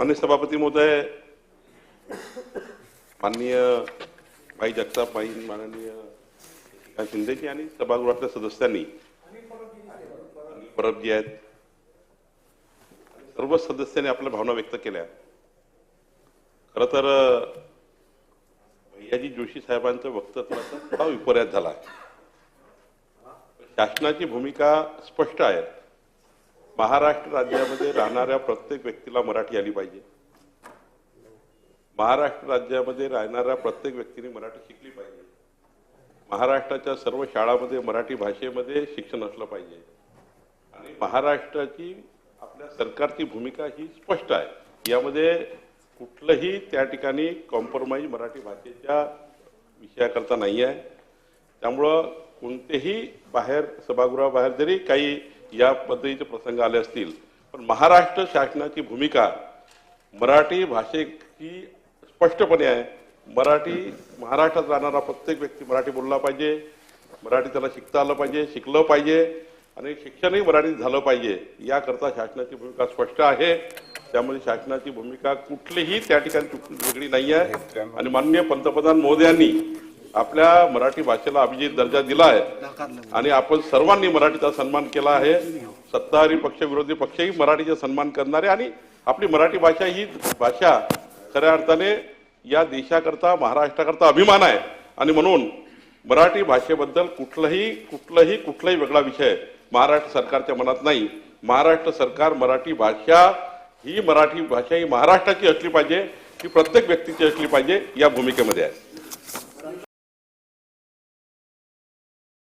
माननीय सभापती महोदय माननीय भाई जगताप भाई माननीय शिंदेजी आणि सभागृहातल्या सदस्यांनी परबजी आहेत सर्व सदस्यांनी आपल्या भावना व्यक्त केल्या. खर तर भैयाजी जोशी साहेबांचं वक्तव्याचा थोडा विपर्यास झाला. आहे शासनाची भूमिका स्पष्ट आहे. महाराष्ट्र राज्यामध्ये राहणाऱ्या प्रत्येक व्यक्तीला मराठी आली पाहिजे. महाराष्ट्र राज्यामध्ये राहणाऱ्या प्रत्येक व्यक्तीने मराठी शिकली पाहिजे. महाराष्ट्राच्या सर्व शाळामध्ये मराठी भाषेमध्ये शिक्षण असलं पाहिजे. आणि महाराष्ट्राची आपल्या सरकारची भूमिका ही स्पष्ट आहे. यामध्ये कुठलंही त्या ठिकाणी कॉम्प्रोमाइज मराठी भाषेच्या विषयाकरता नाही आहे त्यामुळं कोणतेही बाहेर सभागृहाबाहेर जरी काही या पद्धतीचे प्रसंग आले असतील पण महाराष्ट्र शासनाची भूमिका मराठी भाषेची स्पष्टपणे आहे. मराठी महाराष्ट्रात राहणारा प्रत्येक व्यक्ती मराठी बोलला पाहिजे मराठी त्याला शिकता आलं पाहिजे शिकलं पाहिजे आणि शिक्षणही मराठीत झालं पाहिजे याकरता शासनाची भूमिका स्पष्ट आहे. त्यामुळे शासनाची भूमिका कुठलीही त्या ठिकाणी वेगळी नाही आहे आणि माननीय पंतप्रधान मोदयांनी आपल्या मराठी भाषेला अभिजित दर्जा दिला आहे आणि आपण सर्वांनी मराठीचा सन्मान केला आहे. सत्ताधारी पक्ष विरोधी पक्षही मराठीचा सन्मान करणारे आणि आपली मराठी भाषा ही भाषा खऱ्या अर्थाने या देशाकरता महाराष्ट्राकरता अभिमान आहे. आणि म्हणून मराठी भाषेबद्दल कुठलंही कुठलंही कुठलाही वेगळा विषय महाराष्ट्र सरकारच्या मनात नाही. महाराष्ट्र सरकार मराठी भाषा ही मराठी भाषा ही महाराष्ट्राची असली पाहिजे ही प्रत्येक व्यक्तीची असली पाहिजे या भूमिकेमध्ये आहे.